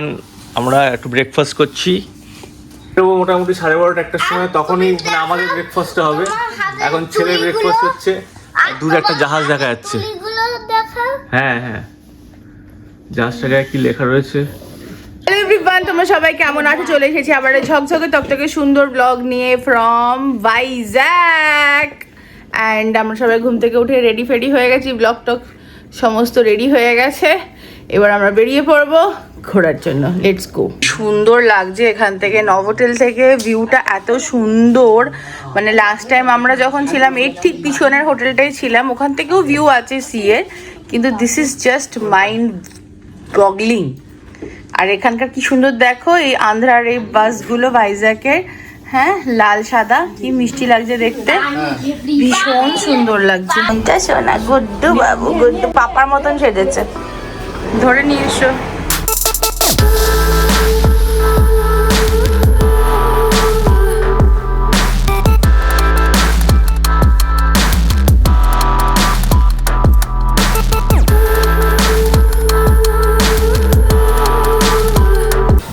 এখন আমরা একটু ব্রেকফাস্ট করছি। তো মোটামুটি সাড়ে বারোটা একটার সময় তখনই মানে আমাদের ব্রেকফাস্টটা হবে। এখন ছেলে ব্রেকফাস্ট হচ্ছে দূরে একটা জাহাজ দেখা যাচ্ছে। হ্যাঁ হ্যাঁ। জাহাজটায় কি লেখা রয়েছে? এভরিওয়ান তোমরা সবাই কেমন আছো? চলে এসেছি আবার ঝকঝকে তকতকে সুন্দর ব্লগ নিয়ে ফ্রম ভাইজ্যাক অ্যান্ড আমরা সবাই ঘুম থেকে উঠে রেডি ফেডি হয়ে গেছি ব্লগ টক সমস্ত রেডি হয়ে গেছে। এবার আমরা বেরিয়ে পড়ব ঘোরার জন্য। লেটস গো সুন্দর লাগছে এখান থেকে। নভোটেল থেকে ভিউটা এত সুন্দর। মানে লাস্ট টাইম আমরা যখন ছিলাম এর ঠিক পিছনের হোটেলটাই ছিলাম। ওখান থেকেও ভিউ আছে সি এর কিন্তু this is just mind boggling আর এখানকার কি সুন্দর দেখো এই আন্ধ্রার এই বাসগুলো ভাইজ্যাকের হ্যাঁ লাল সাদা কি মিষ্টি লাগছে দেখতে। ভীষণ সুন্দর লাগছে। সোনা গুড্ডু বাবু গুড্ডু পাপার মতন সেজেছে। ধরে নিয়ে এসো।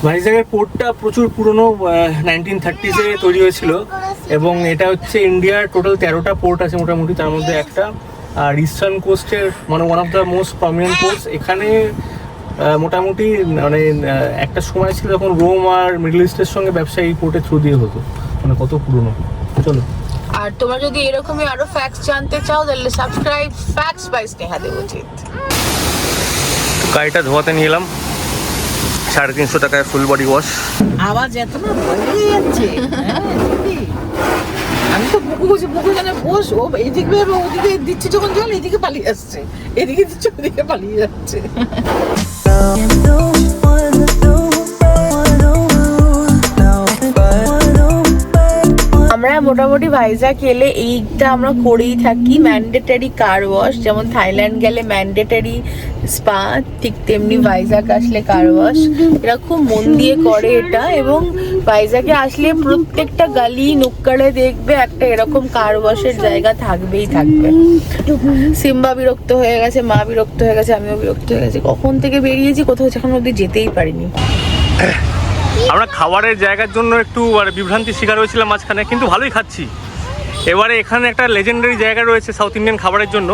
ভাইজাগের পোর্টটা প্রচুর পুরনো নাইনটিন থার্টিসে তৈরি হয়েছিল। এবং এটা হচ্ছে ইন্ডিয়ার টোটাল তেরোটা পোর্ট আছে মোটামুটি, তার মধ্যে একটা। আর ইস্টার্ন কোস্টের মানে one of the most prominent ports এখানে মোটামুটি মানে একটা সময় ছিল যখন রোম আর মিডল ইস্টের সঙ্গে ব্যবসা এই পোর্টের থ্রু দিয়ে হতো। মানে কত পুরনো। চলো। আর তোমরা যদি এরকমই আরও ফ্যাক্টস জানতে চাও তাহলে সাবস্ক্রাইব ফ্যাক্টস বাই স্নেহা দেবচিত গাড়িটা ধোয়াতে নিয়ে এলাম সাড়ে তিনশো টাকায় ফুল বডি ওয়াশ আওয়াজ এত না যাচ্ছে। হ্যাঁ। আমি তো বুকু বসে বুকু জানে, বস, ও এইদিকে ভেবে ওদিকে দিচ্ছে যখন জল এইদিকে পালিয়ে আসছে। এদিকে দিচ্ছে, ওদিকে পালিয়ে যাচ্ছে। আমরা মোটামুটি ভাইজাগ এলে এইটা আমরা করেই থাকি। ম্যান্ডেটারি কার ওয়াশ যেমন থাইল্যান্ড গেলে ম্যান্ডেটারি স্পা ঠিক তেমনি ভাইজাগ আসলে কার ওয়াশ এরা খুব মন দিয়ে করে এটা এবং ভাইজাগে আসলে প্রত্যেকটা গালি নুক্কাড়ে দেখবে, একটা এরকম কার ওয়াশের জায়গা থাকবেই থাকবে। সিম্বা বিরক্ত হয়ে গেছে, মা বিরক্ত হয়ে গেছে, আমিও বিরক্ত হয়ে গেছি। কখন থেকে বেরিয়েছি, কোথাও এখন অব্দি যেতেই পারিনি। আমরা খাবারের জায়গার জন্য একটু মানে বিভ্রান্তির শিকার হয়েছিলাম মাঝখানে কিন্তু ভালোই খাচ্ছি। এবারে এখানে একটা লেজেন্ডারি জায়গা রয়েছে সাউথ ইন্ডিয়ান খাবারের জন্য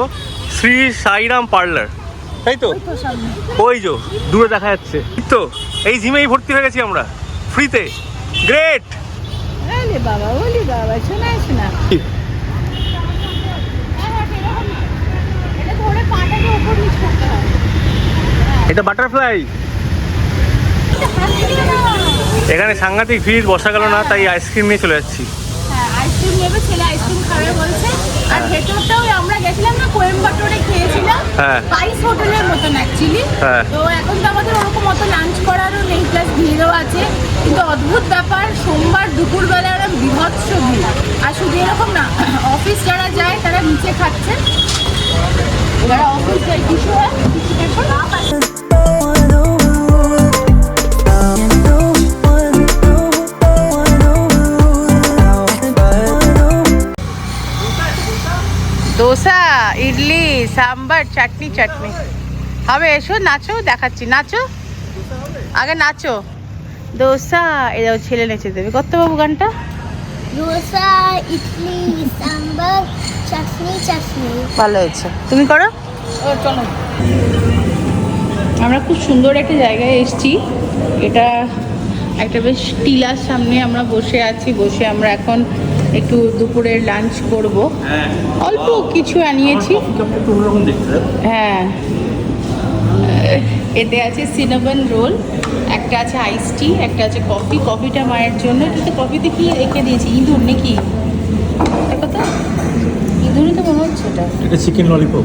শ্রী সাইরাম পার্লার। তাই তো? ওই যো দূরে দেখা যাচ্ছে। এই তো এই জিমেই ভর্তি হয়ে গেছি আমরা ফ্রিতে গ্রেট বাবা বাবা শোনা শোনা। এটা বাটারফ্লাই এখানে সাংঘাতিক ভিড় বসা গেল না তাই আইসক্রিম নিয়ে চলে যাচ্ছি। আইসক্রিম নেবে ছেলে আইসক্রিম খাবে বলছে। আর ভেতরটাও আমরা গেছিলাম না কোয়েম্বাটোরে খেয়েছিলাম। হ্যাঁ। হোটেলের মতন অ্যাকচুয়ালি হ্যাঁ। তো এখন তো আমাদের ওরকম অত লাঞ্চ করারও নেই প্লাস ভিড়ও আছে। কিন্তু অদ্ভুত ব্যাপার সোমবার দুপুরবেলা বিভৎস ভিড়। আর শুধু এরকম না অফিস যারা যায় তারা নিচে খাচ্ছে। যারা অফিস যায় কিছু হয় কিছু ইডলি সাম্বার চাটনি চাটনি। হবে এসো নাচো দেখাচ্ছি। নাচো? আগে নাচো। দোসা এরাও ছেলে নেচে দেবে। কত বাবু গানটা? দোসা ইডলি সাম্বার চাটনি চাটনি। ভালো হয়েছে। তুমি করো? চলো। আমরা খুব সুন্দর একটা জায়গায় এসেছি। এটা একটা বেশ টিলার সামনে আমরা বসে আছি বসে আমরা এখন একটু দুপুরের লাঞ্চ করব। অল্প কিছু আনিয়েছি। হ্যাঁ। এতে আছে সিনামন রোল একটা আছে আইস টি একটা আছে কফি কফিটা মায়ের জন্য। কিন্তু কফিতে কি রেখে দিয়েছি ইঁদুর নাকি? তো ইঁদুরই তো মনে হচ্ছে এটা এটা চিকেন ললিপপ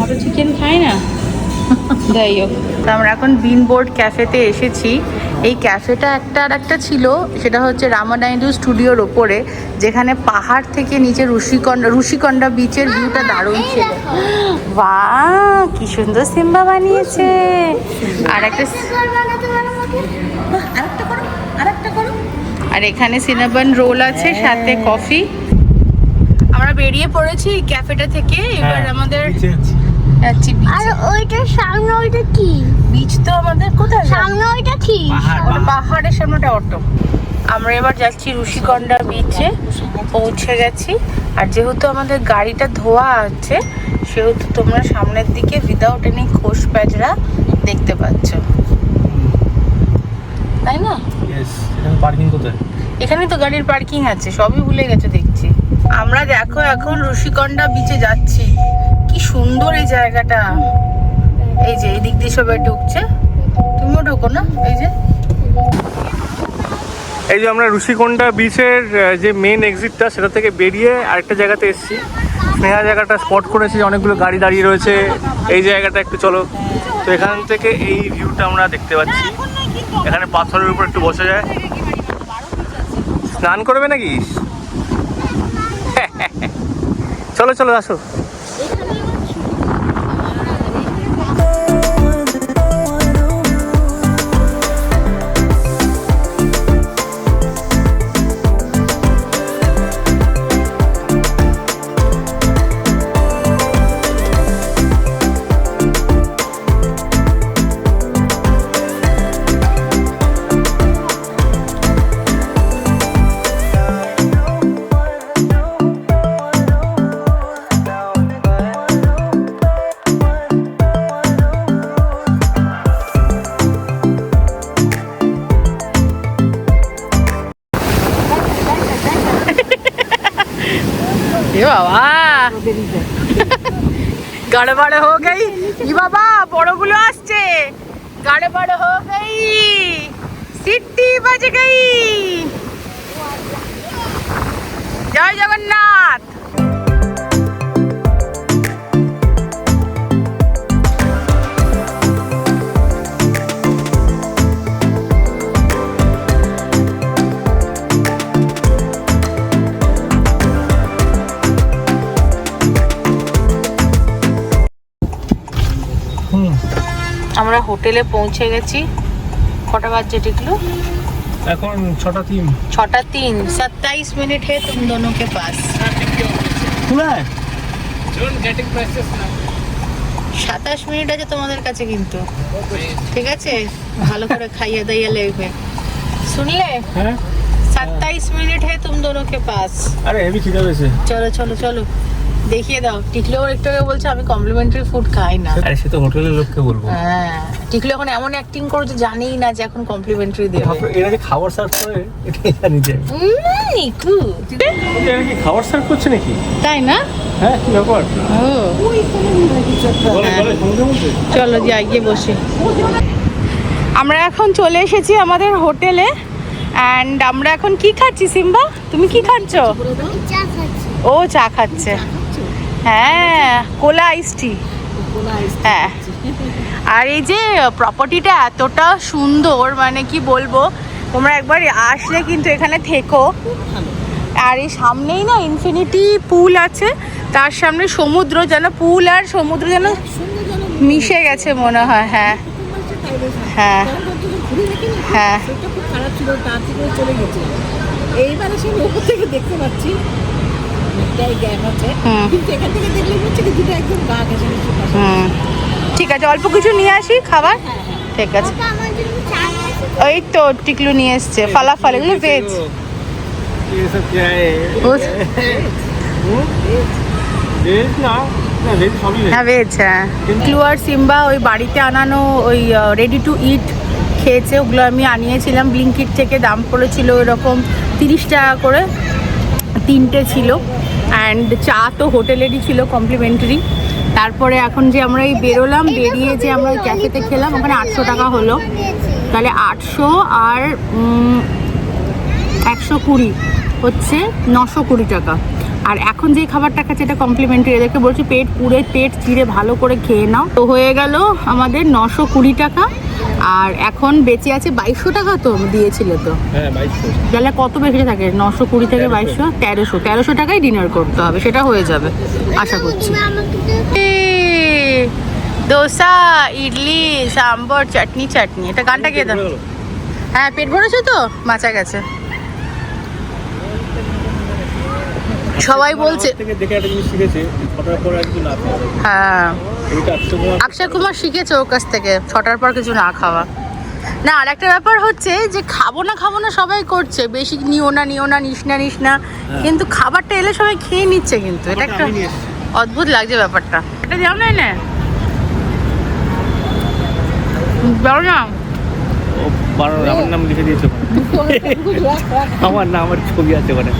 আমরা চিকেন খাই না। যাই হোক। তো আমরা এখন বিন বোর্ড ক্যাফেতে এসেছি। এই ক্যাফেটা একটা আর একটা ছিল সেটা হচ্ছে রামানাইডু স্টুডিওর ওপরে যেখানে পাহাড় থেকে নিচে ঋষিকন্ডা ঋষিকন্ডা বিচের ভিউটা দারুণ ছিল। বা কি সুন্দর সিম্বা বানিয়েছে। আর একটা আর এখানে সিনাবন রোল আছে সাথে কফি আমরা বেরিয়ে পড়েছি ক্যাফেটা থেকে এবার আমাদের যাচ্ছি আর ওইটার সামনে ওইটা কি? বিচ তো আমাদের কোথায় সামনে ওইটা কি? পাহাড়ের সামনেটা অটো। আমরা এবার যাচ্ছি ঋষিকন্ডা বিচে পৌঁছে গেছি। আর যেহেতু আমাদের গাড়িটা ধোয়া আছে সেহেতু তোমরা সামনের দিকে উইদাউট এনি খোস প্যাজরা দেখতে পাচ্ছ। তাই না? এখানে পার্কিং কোথায়? এখানে তো গাড়ির পার্কিং আছে সবই ভুলে গেছো দেখছি। আমরা দেখো এখন ঋষিকন্ডা বিচে যাচ্ছি। কি সুন্দর এই জায়গাটা। এই যে, এই দিক দিয়ে সবাই ঢুকছে। তুমিও ঢুকো না? এই যে। এই যে আমরা ঋষিকোন্ডা বিচের যে মেন এক্সিটটা সেটা থেকে বেরিয়ে আরেকটা জায়গাতে এসেছি। স্নেহা জায়গাটা স্পট করেছি অনেকগুলো গাড়ি দাঁড়িয়ে রয়েছে। এই জায়গাটা একটু চলো। তো এখান থেকে এই ভিউটা আমরা দেখতে পাচ্ছি। এখানে পাথরের উপর একটু বসে যায়। স্নান করবে নাকি? চলো চলো, আসো। এ বাবা গড়বড় হো গই ই বাবা বড়গুলো আসছে গড়বড় হো গই সিটি বাজ গই জয় জগন্নাথ আমরা হোটেলে পৌঁছে গেছি কটা বাজছে টিকলু এখন ছটা তিন ছটা তিন सत्ताईस मिनट है तुम दोनों के पास খোলা সাতাশ মিনিট আছে তোমাদের কাছে কিন্তু ঠিক আছে ভালো করে খাইয়ে দাইয়ে লেবে শুনলে হ্যাঁ सत्ताईस मिनट है तुम दोनों के पास আরে হেভি খিদে পেয়েছে চলো চলো চলো দেখিয়ে দাও। টিকলো একটু আগে বলছে আমি কমপ্লিমেন্টারি ফুড খাই না। আরে সে তো হোটেলের লোককে বলব। হ্যাঁ। টিকলো এখন এমন অ্যাক্টিং করছে জানেই না যে এখন কমপ্লিমেন্টারি দেবে। এরা যে খাবার সার্ভ করে এটাই জানি যে নিকু এরা কি খাবার সার্ভ করছে নাকি? তাই না? হ্যাঁ কি ব্যাপার? ও। বলে বলে সমুদ্রের মধ্যে চলো যাই গিয়ে বসি। আমরা এখন চলে এসেছি আমাদের হোটেলে অ্যান্ড আমরা এখন কি খাচ্ছি সিম্বা? তুমি কি খাচ্ছ। ও চা খাচ্ছে। হ্যাঁ কোলা আইস টি হ্যাঁ। আর এই যে প্রপার্টিটা এতটা সুন্দর মানে কি বলব তোমরা একবার আসলে কিন্তু এখানে থেকো। আর এই সামনেই না ইনফিনিটি পুল আছে তার সামনে সমুদ্র যেন পুল আর সমুদ্র যেন মিশে গেছে মনে হয় হ্যাঁ। হ্যাঁ। হ্যাঁ। এইবারে দেখতে পাচ্ছি দুটাই ঠিক আছে অল্প কিছু নিয়ে আসি খাবার? ঠিক আছে। ওই তো টিকলু নিয়ে এসছে ফালাফাল এগুলো ভেজ হ্যাঁ? ভেজ হ্যাঁ টিকলু আর সিম্বা ওই বাড়িতে আনানো ওই রেডি টু ইট খেয়েছে ওগুলো আমি আনিয়েছিলাম। ব্লিঙ্কিট থেকে দাম পড়েছিল এরকম তিরিশ টাকা করে। তিনটে ছিল। অ্যান্ড চা তো হোটেলেরই ছিল কমপ্লিমেন্টারি তারপরে এখন যে আমরা এই বেরোলাম, বেরিয়ে যে আমরা ওই ক্যাফেতে খেলাম, ওখানে আটশো টাকা হলো। তাহলে আটশো আর একশো কুড়ি হচ্ছে নশো কুড়ি টাকা। আর এখন যে খাবারটা খাচ্ছে এটা কমপ্লিমেন্টারি এদেরকে বলছি পেট পুড়ে, পেট চিড়ে ভালো করে খেয়ে নাও। তো হয়ে গেল আমাদের নশো কুড়ি টাকা। আর এখন বেঁচে আছে বাইশশো টাকা তো দিয়েছিল তো। হ্যাঁ তাহলে কত বেশি থাকে? নশো কুড়ি থেকে বাইশশো? তেরোশো। তেরোশো টাকায় ডিনার করতে হবে সেটা হয়ে যাবে আশা করছি। দোসা ইডলি সাম্বর চাটনি চাটনি। এটা গানটা কে দাও হ্যাঁ পেট ভরেছো তো? বাঁচা গেছে সবাই বলছে থেকে দেখে একটা জিনিস শিখেছে ছটার পর আর কিছু না খাওয়া। হ্যাঁ। অক্ষয় কুমার শিখেছে ওর কাছ থেকে ছটার পর কিছু না খাওয়া। না আর একটা ব্যাপার হচ্ছে যে খাব না খাব না সবাই করছে বেশি নিও না নিও না নিস না নিস না। কিন্তু খাবারটা এলে সবাই খেয়ে নিচ্ছে কিন্তু এটা একটা অদ্ভুত লাগছে ব্যাপারটা। এটা যাও না না যাও না। আমার নাম লিখে দিয়েছে আমার না আমার ছবি আছে ওখানে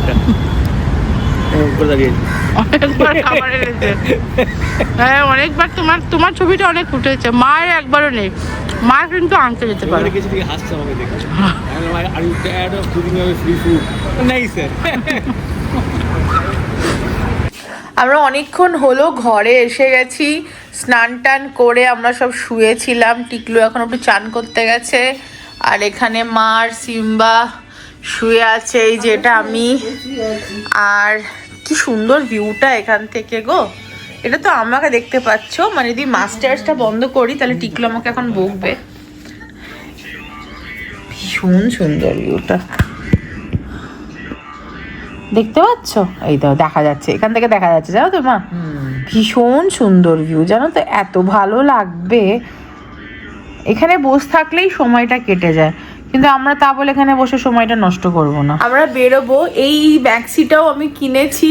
হ্যাঁ অনেকবার তোমার তোমার ছবিটা অনেক উঠেছে মায়ের একবারও নেই। মা কিন্তু আনতে যেতে পারে। আমরা অনেকক্ষণ হলো ঘরে এসে গেছি। স্নান টান করে আমরা সব শুয়েছিলাম। টিকলু এখন একটু চান করতে গেছে। আর এখানে মার সিম্বা শুয়ে আছে এই যেটা আমি। আর কি সুন্দর ভিউটা এখান থেকে গো। এটা তো আমাকে দেখতে পাচ্ছ। মানে যদি মাস্টার্সটা বন্ধ করি, তাহলে টিকলো আমাকে এখন বকবে। ভীষণ সুন্দর ভিউটা দেখতে পাচ্ছ? এই তো দেখা যাচ্ছে। এখান থেকে দেখা যাচ্ছে, জানো তো মা? ভীষণ সুন্দর ভিউ জানো তো, এত ভালো লাগবে। এখানে বসে থাকলেই সময়টা কেটে যায়। কিন্তু আমরা তা বলে এখানে বসে সময়টা নষ্ট করব না। আমরা বেরোবো। এই ম্যাক্সিটাও আমি কিনেছি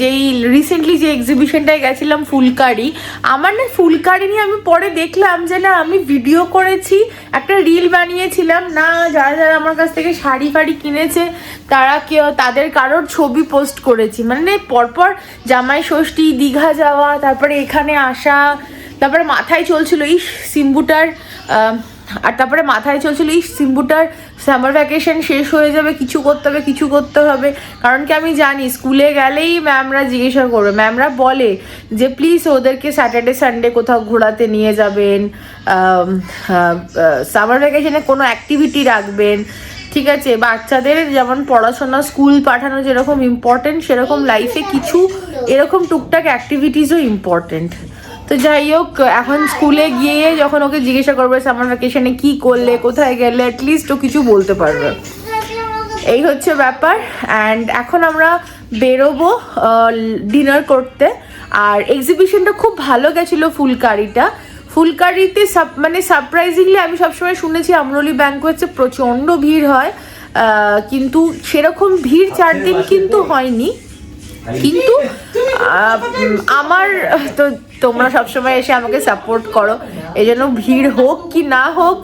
যেই রিসেন্টলি যে এক্সিবিশনটায় গেছিলাম ফুলকারি। আমার না ফুলকারি নিয়ে আমি পরে দেখলাম যে না, আমি ভিডিও করেছি, একটা রিল বানিয়েছিলাম। না, যারা যারা আমার কাছ থেকে শাড়ি ফাড়ি কিনেছে, তারা কেউ, তাদের কারোর ছবি পোস্ট করেছি। মানে পরপর জামাই ষষ্ঠী, দীঘা যাওয়া, তারপরে এখানে আসা, তারপরে মাথায় চলছিল এই সিম্বুটার আর তারপরে মাথায় চলছিল এই সিম্বুটার সামার ভ্যাকেশন শেষ হয়ে যাবে, কিছু করতে হবে, কিছু করতে হবে। কারণ কি আমি জানি, স্কুলে গেলেই ম্যামরা জিজ্ঞাসা করবে। ম্যামরা বলে যে, প্লিজ ওদেরকে স্যাটারডে সানডে কোথাও ঘোরাতে নিয়ে যাবেন সামার ভ্যাকেশনে কোনো অ্যাক্টিভিটি রাখবেন, ঠিক আছে? বাচ্চাদের যেমন পড়াশোনা, স্কুল পাঠানো যেরকম ইম্পর্টেন্ট সেরকম লাইফে কিছু, এরকম টুকটাক অ্যাক্টিভিটিসও ইম্পর্টেন্ট তো যাই হোক, এখন স্কুলে গিয়ে যখন ওকে জিজ্ঞাসা করবে সামার ভ্যাকেশনে কি করলে, কোথায় গেলে অ্যাটলিস্ট ও কিছু বলতে পারবে। এই হচ্ছে ব্যাপার। অ্যান্ড এখন আমরা বেরোবো ডিনার করতে। আর এক্সিবিশনটা খুব ভালো গেছিল ফুলকারিটা। ফুলকারিতে সাব- মানে সারপ্রাইজিংলি আমি সবসময় শুনেছি আমরলি ব্যাংক হচ্ছে প্রচণ্ড ভিড় হয়। কিন্তু সেরকম ভিড় চার দিন কিন্তু হয়নি। কিন্তু আমার, তো তোমরা সবসময় এসে আমাকে সাপোর্ট করো। এই জন্য ভিড় হোক কি না হোক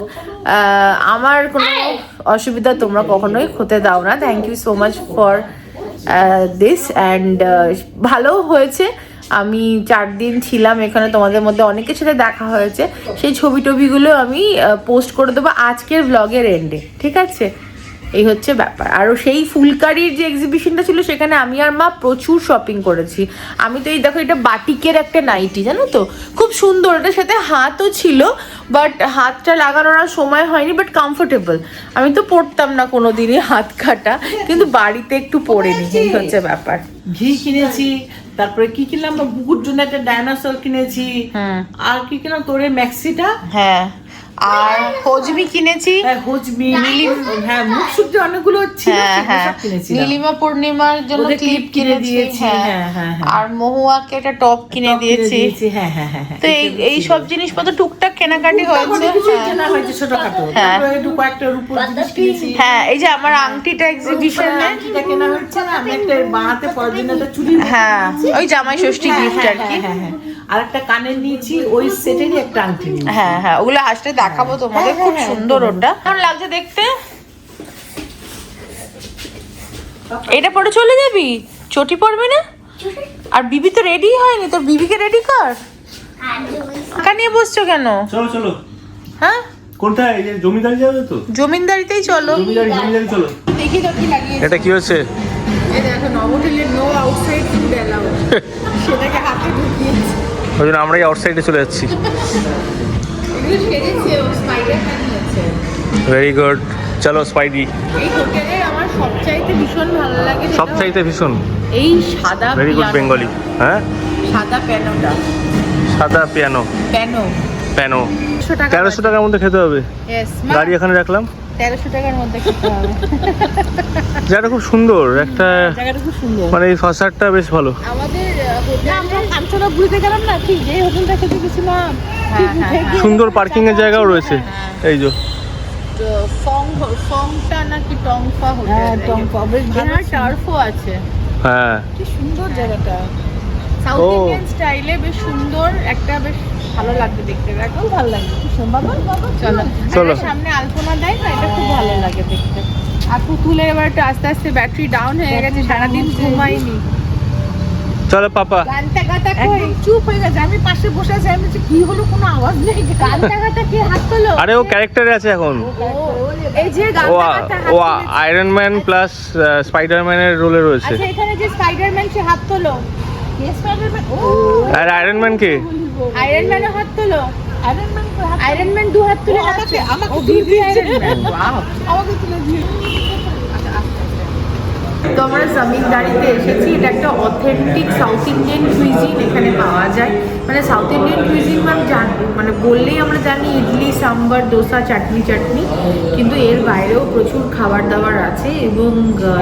আমার কোনো অসুবিধা তোমরা কখনোই হতে দাও না। Thank you so much for this and ভালো হয়েছে। আমি চার দিন ছিলাম এখানে, তোমাদের মধ্যে অনেকের সাথে দেখা হয়েছে। সেই ছবি টবিগুলো আমি পোস্ট করে দেবো আজকের ব্লগের এন্ডে ঠিক আছে? এই হচ্ছে ব্যাপার। আর সেই ফুলকারির যে এক্সিবিশনটা ছিল সেখানে আমি আর মা প্রচুর শপিং করেছি। আমি তো এই দেখো এটা বাটিকের একটা নাইটি জানো তো? খুব সুন্দর এটার সাথে হাতও ছিল বাট হাতটা লাগানোর আর সময় হয়নি বাট কমফোর্টেবল আমি তো পরতাম না কোনো দিনই হাত কাটা কিন্তু বাড়িতে একটু পরে নি এই হচ্ছে ব্যাপার। ঘি কিনেছি তারপরে কি কিনলাম? বুকুর জন্য একটা ডাইনোসর কিনেছি। আর কি কিনলাম? তোর ম্যাক্সিটা হ্যাঁ। আর হজমি কিনেছি। হ্যাঁ হজমি হ্যাঁ মুখ শুদ্ধ অনেকগুলো ছিল হ্যাঁ হ্যাঁ। সব কিনেছি নীলিমা পূর্ণিমার জন্য ক্লিপ কিনে দিয়েছি, হ্যাঁ, হ্যাঁ, হ্যাঁ। আর মহুয়াকে একটা টপ কিনে দিয়েছি। হ্যাঁ হ্যাঁ হ্যাঁ হ্যাঁ তো এই এই সব জিনিসপত্র টুকটাক কেনাকাটি হয়েছে হ্যাঁ। এই যে আমার আংটিটা এক্সিবিশনে কেনা হচ্ছে না আমি একটা বানাতে পরার জন্য একটা চুড়ি হ্যাঁ ওই জামাই ষষ্ঠী গিফট আর কি। হ্যাঁ, হ্যাঁ, হ্যাঁ। আর একটা কানের নিয়েছি ওই সেটেরই একটা আংটি হ্যাঁ হ্যাঁ ওগুলো হাসতে দেখাবো তোমাদের খুব সুন্দর ওটা। কেমন লাগছে দেখতে? এটা পরে চলে যাবি? চটি পড়বে না? আর বিবি তো রেডি হয়নি তোর বিবিকে রেডি কর। টাকা নিয়ে বসছো কেন? চলো চলো। হ্যাঁ? কোনটায়? এই যে জমিদারি যাবে তো? জমিনদারিতেই চলো। জমিদারি জমিদারি চলো। দেখি তো কি লাগিয়ে এটা কি হচ্ছে এই দেখো নবহোটেলের নো আউটসাইড ফুড অ্যালাউড সেটাকে হাতে ঢুকিয়েছে ওই জন্য আমরাই আউটসাইডে চলে যাচ্ছি। ভেরি গুড চলো স্পাইডি আমার সবচাইতে ভীষণ ভালো লাগে ভীষণ। এই সাদা ভেরি গুড বেঙ্গলি হ্যাঁ? সাদা প্যানোটা সাদা পিয়ানো প্যানো প্যানো তেরোশো টাকার মধ্যে খেতে হবে। গাড়ি এখানে রাখলাম। তেরোশো টাকার মধ্যে খেতে হবে। জায়গাটা খুব সুন্দর। একটা জায়গাটা খুব সুন্দর। মানে এই ফাসারটা বেশ ভালো। আমাদের না, আমরা ঘুরতে গেলাম না? ঠিক যে হোটেলটা খেতে গেছিলাম হ্যাঁ, হ্যাঁ, গিয়ে সুন্দর পার্কিং এর জায়গাও রয়েছে। এই যে। ফং ফংটা নাকি টংফা হোটেল? হ্যাঁ টংপা বেশ টার্ফও আছে। হ্যাঁ। কি সুন্দর জায়গাটা। সাউথ ইন্ডিয়ান স্টাইলে বেশ সুন্দর একটা বেশ ভালো লাগবে দেখতে। দেখো। ভালো লাগে কি বাবা বাবা চলো। চলো। সামনে আলপনা দেয় না? এটা খুব ভালো লাগে দেখতে। আর পুতুলের এবার একটু আস্তে আস্তে ব্যাটারি ডাউন হয়ে গেছে সারাদিন ঘুমাইনি চলো পাপা। গানটা গাতা কই? চুপ হয়ে গেছে আমি পাশে বসে আছি আমি বলছি, কি হলো কোনো আওয়াজ নেই? গানটা গাতা কে হাত তোলো? আরে ও ক্যারেক্টারে আছে এখন। এই যে ও গানটা গাতা ও আয়রন ম্যান প্লাস স্পাইডারম্যানের রোলে রয়েছে। আচ্ছা এখানে যে স্পাইডারম্যান সে হাত তোলো। কে স্পাইডারম্যান ও আর আয়রন ম্যান কে? আয়রন ম্যানও হাত তোলো। আয়রন ম্যান আয়রন ম্যান দু হাত তুলে আমাকে আমাকে তুলে দিয়েছে। আমাকে তুলে দিয়ে তো আমরা জমিনদারিতে এসেছি। এটা একটা অথেন্টিক সাউথ ইন্ডিয়ান কুইজিন এখানে পাওয়া যায়। মানে সাউথ ইন্ডিয়ান কুইজিন মানে মানে বললেই আমরা জানি, ইডলি, সাম্বার, দোসা, চাটনি চাটনি। কিন্তু এর বাইরেও প্রচুর খাবার দাবার আছে এবং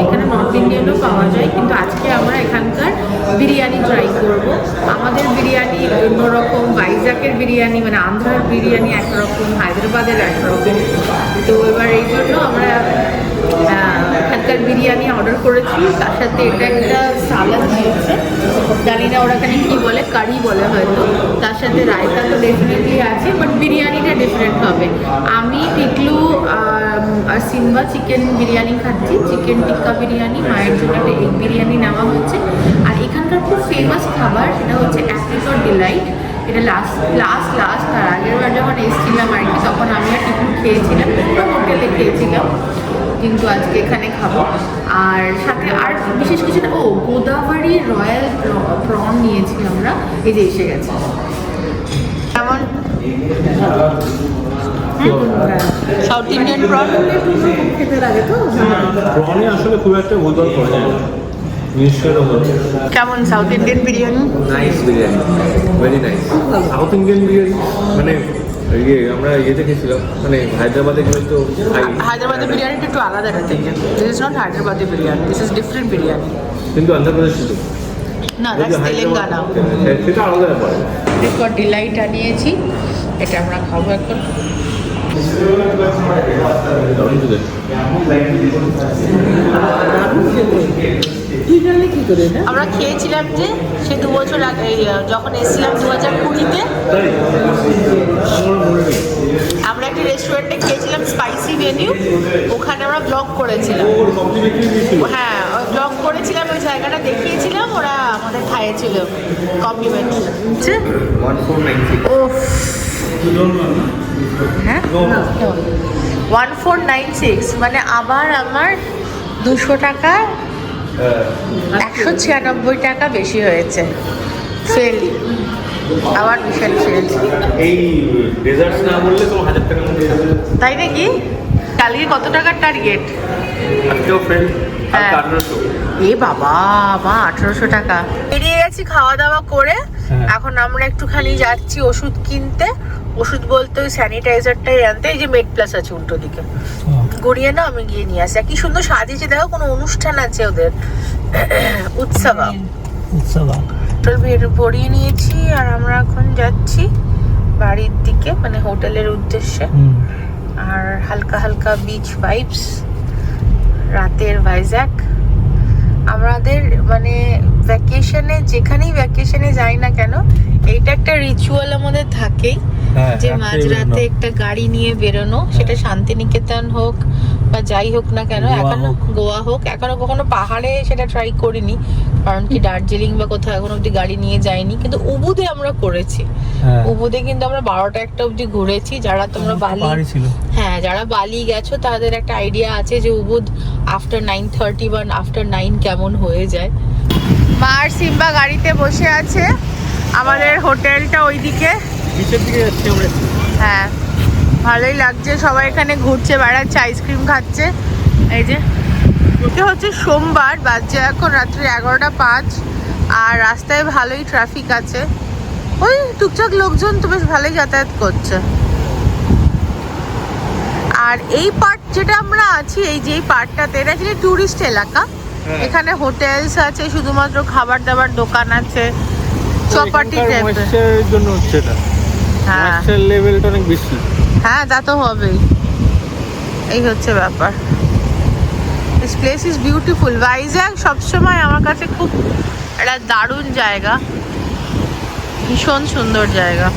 এখানে নর্থ ইন্ডিয়ানও পাওয়া যায়। কিন্তু আজকে আমরা এখানকার বিরিয়ানি ট্রাই করব। আমাদের বিরিয়ানি অন্যরকম ভাইজাকের বিরিয়ানি মানে আন্ধ্রার বিরিয়ানি একরকম, হায়দ্রাবাদের একরকম। তো এবার এই জন্য আমরা আহ, বিরিয়ানি অর্ডার করেছি। তার সাথে এটা একটা সালাদ দিয়েছে। জানি না ওরা এখানে কি বলে কারি বলে হয়তো। তার সাথে রায়তা তো ডেফিনেটলি আছে বাট বিরিয়ানিটা ডিফারেন্ট হবে। আমি টিকলু আর সিম্বা চিকেন বিরিয়ানি খাচ্ছি। চিকেন টিক্কা বিরিয়ানি মায়ের জন্য একটা এগ বিরিয়ানি নেওয়া হচ্ছে। আর এখানকার খুব ফেমাস খাবার সেটা হচ্ছে অ্যাপ্রিকট ডিলাইট এটা লাস্ট লাস্ট লাস্ট তার আগের বার যখন এসেছিলাম আর কি তখন আমি আর টিফিন খেয়েছিলাম পুরো হোটেলে খেয়েছিলাম। কিন্তু আজকে এখানে খাব। আর সাথে আর বিশেষ কিছু না ও গোদাবরী রয়্যাল প্রন নিয়েছি আমরা। এই যে এসে গেছে। কেমন? সাউথ ইন্ডিয়ান প্রন খেতে লাগে তো? প্রনে আসলে খুব একটা করা যায় কেমন south Indian biryani? Nice biryani very nice south Indian biryani মানে ইয়ে আমরা ইয়েতে খেয়েছিলাম মানে হায়দ্রাবাদে গেলে তো খাই হায়দ্রাবাদের বিরিয়ানিটা একটু আলাদা থেকে this is not Hyderabadi biryani this is different biryani. কিন্তু অন্ধ্রপ্রদেশ ছিল না দ্যাটস তেলেঙ্গানা। হ্যাঁ, সেটা আলাদা ব্যাপার। এরপর ডিলাইট আনিয়েছি এটা আমরা খাব এখন। দারুণ জানলি কি করে না আমরা খেয়েছিলাম যে সে দু বছর আগে যখন এসেছিলাম দু হাজার কুড়িতে আমার একটা রেস্টুরেন্টে খেয়েছিলাম স্পাইসি মেনু ওখানে আমরা ব্লগ করেছিলাম। হ্যাঁ ব্লগ করেছিলাম ওই জায়গাটা দেখিয়েছিলাম ওরা আমাদের খাইয়েছিল নাইন ও হ্যাঁ। ওয়ান ফোর নাইন সিক্স মানে আবার আমার দুশো টাকা একশো ছিয়ানব্বই টাকা বেশি হয়েছে। ফেল। আবার বিশাল ফেল। এই ডেজার্টস না বললে তো হাজার টাকার মধ্যে তাই নাকি? কালকে কত টাকার টার্গেট আজকেও হ্যাঁ। এ বাবা মা আঠারোশো টাকা। বেরিয়ে গেছি খাওয়া দাওয়া করে। হ্যাঁ। এখন আমরা একটুখানি যাচ্ছি ওষুধ কিনতে। ওষুধ বলতে ওই স্যানিটাইজারটাই আনতে। এই যে মেড প্লাস আছে উল্টো দিকে। গড়িয়ে না আমি গিয়ে নিয়ে আসি। কি সুন্দর সাজিয়েছে দেখো কোনো অনুষ্ঠান আছে ওদের। উৎসব। টোটাল ভরিয়ে নিয়েছি আর আমরা এখন যাচ্ছি বাড়ির দিকে মানে হোটেলের উদ্দেশ্যে। আর হালকা হালকা বিচ ভাইবস রাতের ভাইজ্যাক আমাদের মানে ভ্যাকেশনে যেখানেই ভ্যাকেশনে যাই না কেন এইটা একটা রিচুয়াল আমাদের থাকেই হ্যাঁ, যে মাঝরাতে একটা গাড়ি নিয়ে বেরোনো সেটা শান্তিনিকেতন হোক বা যাই হোক না কেন এখনও গোয়া হোক এখনও কখনো পাহাড়ে সেটা ট্রাই করিনি কারণ কি দার্জিলিং বা কোথাও এখনও অব্দি গাড়ি নিয়ে যাইনি কিন্তু উবুদে আমরা করেছি। হ্যাঁ। উবুদে কিন্তু আমরা বারোটা একটা অব্দি ঘুরেছি যারা তোমরা বালি হ্যাঁ যারা বালি গেছো তাদের একটা আইডিয়া আছে যে উবুদ আফটার নাইন থার্টি বা আফটার নাইন কেমন হয়ে যায়। মা আর সিম্বা গাড়িতে বসে আছে। আমাদের হোটেলটা ওইদিকে। দিকে হ্যাঁ ভালোই লাগছে। সবাই এখানে ঘুরছে বেড়াচ্ছে আইসক্রিম খাচ্ছে। এই যে এটা হচ্ছে সোমবার বাজছে এখন রাত্রি এগারোটা পাঁচ আর রাস্তায় ভালোই ট্রাফিক আছে। ওই টুকটাক লোকজন তো বেশ ভালোই যাতায়াত করছে। আর এই পার্ট যেটা আমরা আছি এই যে পার্টটাতে এটা অ্যাকচুয়ালি টুরিস্ট এলাকা। হ্যাঁ। এখানে হোটেলস আছে শুধুমাত্র খাবার দাবার দোকান আছে। চপাটি টাইপের জন্য হচ্ছে এটা। হ্যাঁ। লেভেলটা অনেক বেশি। হ্যাঁ তা তো হবেই। এই হচ্ছে ব্যাপার। This place is beautiful Vizag সবসময় আমার কাছে খুব একটা দারুণ জায়গা। ভীষণ সুন্দর জায়গা।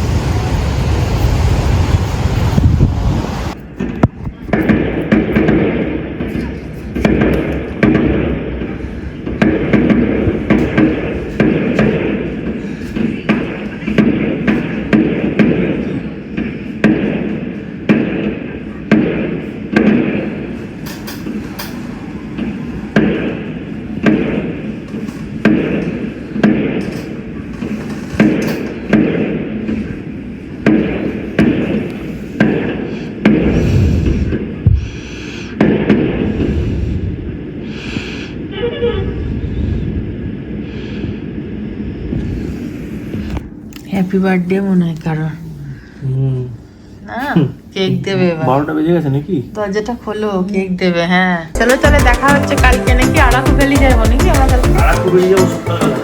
হ্যাপি বার্থডে মনে হয় কারোর না কেক দেবে বারোটা বেজে গেছে নাকি? দরজাটা খোলো কেক দেবে হ্যাঁ। চলো তাহলে দেখা হচ্ছে কালকে নাকি আরাকু ভ্যালি যাব নাকি? আমরা কালকে আর যাব সকালবেলা।